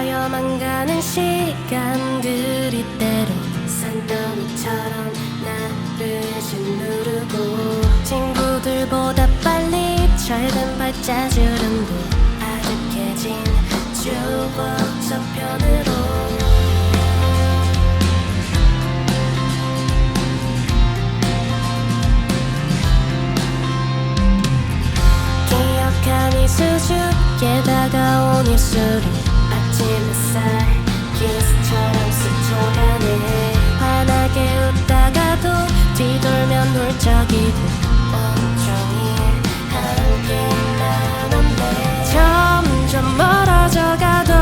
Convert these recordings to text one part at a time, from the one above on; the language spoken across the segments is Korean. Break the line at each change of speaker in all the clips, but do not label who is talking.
쌓여만 가는 시간들이 때로 산더미처럼 나를 짓누르고 친구들보다 빨리 철든 발자주름도 아득해진 추억 저편으로. 기억하니 수줍게 다가온 입술이 아침 햇살 키스처럼 스쳐가네. 환하게 웃다가도 뒤돌면 훌쩍이고 온종일 함께 나눴네. 점점 멀어져 가던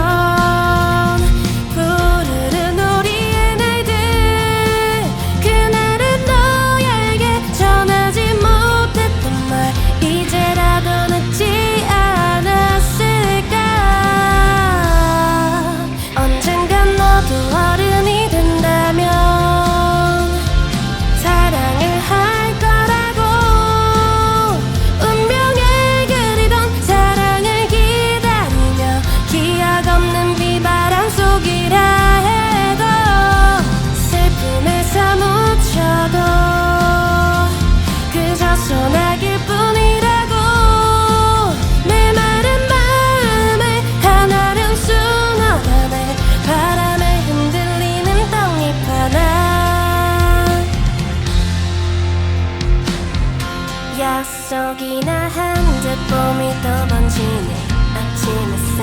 약속이나 한 듯 봄이 또 번지네. 아침 햇살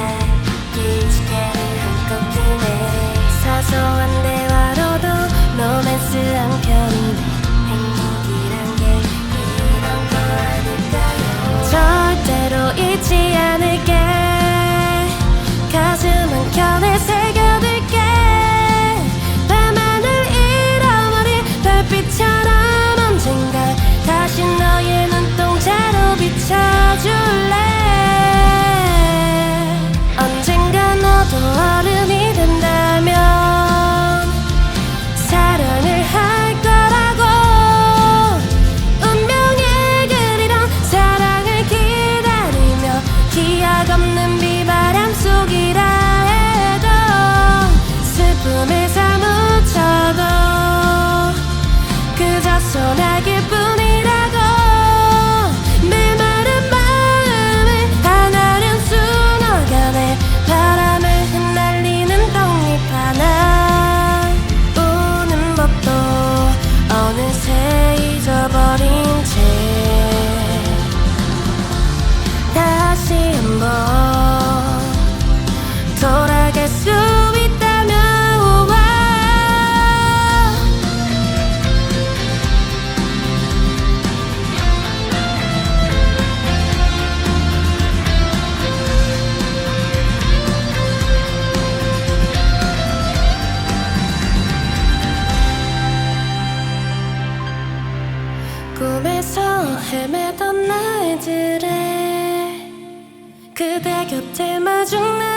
한껏 피네 사소한 대화로도 로맨스 한 편이네. 행복이란 게 이런 거 아닐까요? 절대로 잊지 않을게. 가슴 한켠에 새겨둘게. 밤하늘 잃어버린 별빛처 헤매던 날들에 그대 곁에 마중 나